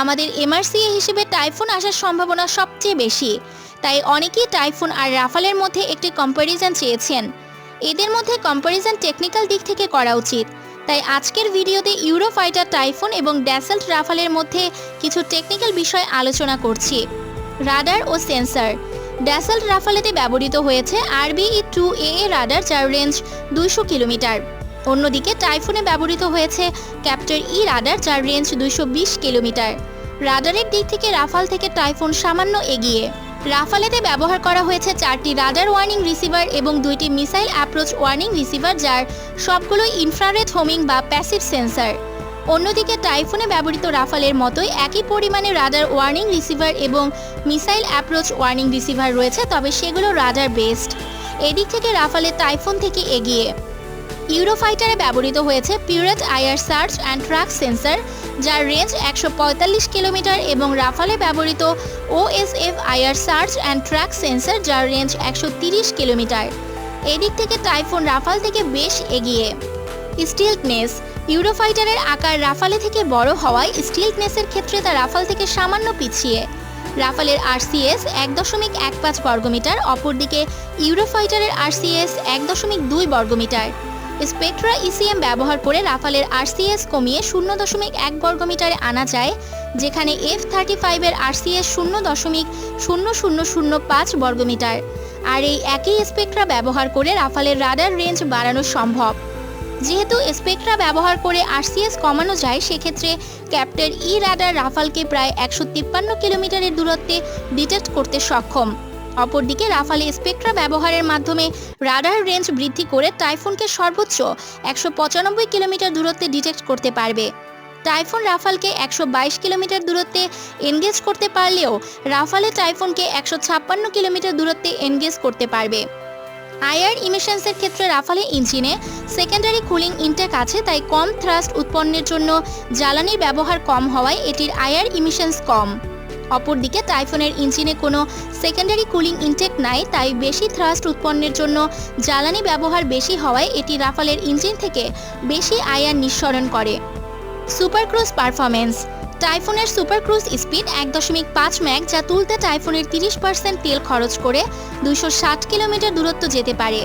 আমাদের এমআরসিএ হিসেবে টাইফুন আসার সম্ভাবনা সবচেয়ে বেশি। তাই অনেকেই টাইফুন আর রাফালের মধ্যে একটি কম্প্যারিজন চেয়েছেন। এদের মধ্যে কম্প্যারিজন টেকনিক্যাল দিক থেকে করা উচিত। তাই আজকের ভিডিওতে ইউরোফাইটার টাইফুন এবং ড্যাসেল্ট রাফালের মধ্যে কিছু টেকনিক্যাল বিষয় আলোচনা করছি। রাডার ও সেন্সার ড্যাসেল্ট রাফালেতে ব্যবহৃত হয়েছে আরবিই টু এ রাডার যার রেঞ্জ দুইশো কিলোমিটার। অন্যদিকে টাইফুনে ব্যবহৃত হয়েছে ক্যাপ্টার ই রাডার যার রেঞ্জ দুইশো বিশ কিলোমিটার। রাডারের দিক থেকে রাফাল থেকে টাইফুন সামান্য এগিয়ে। রাফালেতে ব্যবহার করা হয়েছে চারটি রাডার ওয়ার্নিং রিসিভার এবং দুইটি মিসাইল অ্যাপ্রোচ ওয়ার্নিং রিসিভার যার সবগুলোই ইনফ্রারেড হোমিং বা প্যাসিভ সেন্সার। অন্যদিকে টাইফুনে ব্যবহৃত রাফালের মতোই একই পরিমাণে রাডার ওয়ার্নিং রিসিভার এবং মিসাইল অ্যাপ্রোচ ওয়ার্নিং রিসিভার রয়েছে, তবে সেগুলো রাডার বেসড এদিক থেকে রাফালে টাইফুন থেকে এগিয়ে। ইউরোফাইটারে ব্যবহৃত হয়েছে pirate IR search and track sensor, যার রেঞ্জ একশো পঁয়তাল্লিশ কিলোমিটার এবং রাফালে ব্যবহৃত OSF IR search and track sensor, যার রেঞ্জ একশো তিরিশ কিলোমিটার। এদিক থেকে টাইফুন রাফাল থেকে বেশ এগিয়ে। স্টিলনেস ইউরোফাইটারের আকার রাফালে থেকে বড় হওয়ায় স্টিলনেসের ক্ষেত্রে তা রাফাল থেকে সামান্য পিছিয়ে। রাফালের আরসিএস এক দশমিক এক পাঁচ বর্গমিটার, অপরদিকে ইউরোফাইটারের আরসিএস এক দশমিক দুই বর্গমিটার। স্পেকট্রা ইসিএম ব্যবহার করে রাফালের আরসিএস কমিয়ে শূন্য দশমিক এক বর্গমিটারে আনা যায়, যেখানে এফ থার্টি ফাইভের আরসিএস শূন্য দশমিক শূন্য শূন্য শূন্য পাঁচ বর্গমিটার। আর এই একই স্পেকট্রা ব্যবহার করে রাফালের রাডার রেঞ্জ বাড়ানো সম্ভব। যেহেতু স্পেকট্রা ব্যবহার করে আরসিএস কমানো যায়, সেক্ষেত্রে ক্যাপ্টের ই রাডার রাফালকে প্রায় একশো তিপ্পান্ন কিলোমিটারের দূরত্বে ডিটেক্ট করতে সক্ষম। অপরদিকে রাফালে স্পেকট্রা ব্যবহারের মাধ্যমে রাডার রেঞ্জ বৃদ্ধি করে টাইফুনকে সর্বোচ্চ একশো পঁচানব্বই কিলোমিটার দূরত্বে ডিটেক্ট করতে পারবে। টাইফুন রাফালকে একশো বাইশ কিলোমিটার দূরত্বে এনগেজ করতে পারলেও রাফালে টাইফুনকে একশো ছাপ্পান্ন কিলোমিটার দূরত্বে এনগেজ করতে পারবে। আয়ার ইমিশনসের ক্ষেত্রে রাফালে ইঞ্জিনে সেকেন্ডারি কুলিং ইনটেক আছে, তাই কম থ্রাস্ট উৎপন্নের জন্য জ্বালানির ব্যবহার কম হওয়ায় এটির আয়ার ইমিশনস কম। অপরদিকে টাইফুনের ইঞ্জিনে কোনো সেকেন্ডারি কুলিং ইনটেক নাই, তাই বেশি থ্রাস্ট উৎপন্নের জন্য জ্বালানি ব্যবহার বেশি হওয়ায় এটি রাফালের ইঞ্জিন থেকে বেশি আয়ার নিঃসরণ করে। সুপার ক্রুজ পারফরমেন্স টাইফুনের সুপার ক্রুজ স্পিড এক দশমিক পাঁচ ম্যাক যা তুলতে টাইফুনের তিরিশ পার্সেন্ট তেল খরচ করে দুইশো ষাট কিলোমিটার দূরত্ব যেতে পারে।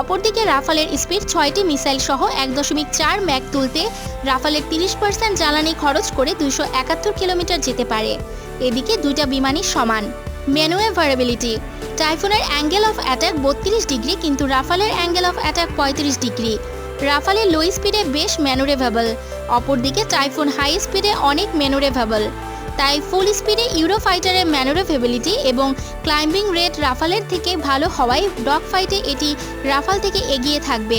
অপরদিকে রাফালের স্পিড ছয়টি মিসাইল সহ এক দশমিক চার ম্যাক তুলতে রাফালের তিরিশ পার্সেন্ট জ্বালানি খরচ করে দুইশো একাত্তর কিলোমিটার যেতে পারে। এদিকে দুইটা বিমানই সমান। ম্যানুয়েভারেবিলিটি টাইফুনের অ্যাঙ্গেল অফ অ্যাটাক বত্রিশ ডিগ্রি কিন্তু রাফালের অ্যাঙ্গেল অফ অ্যাটাক পঁয়ত্রিশ ডিগ্রি। রাফালের লো স্পিডে বেশ ম্যানুরেভেবল অপরদিকে টাইফুন হাই স্পিডে অনেক ম্যানুরেভেবল তাই ফুল স্পিডে ইউরোফাইটারের ম্যানুরেভেবিলিটি এবং ক্লাইম্বিং রেট রাফালের থেকে ভালো হওয়ায় ডগ ফাইটে এটি রাফাল থেকে এগিয়ে থাকবে।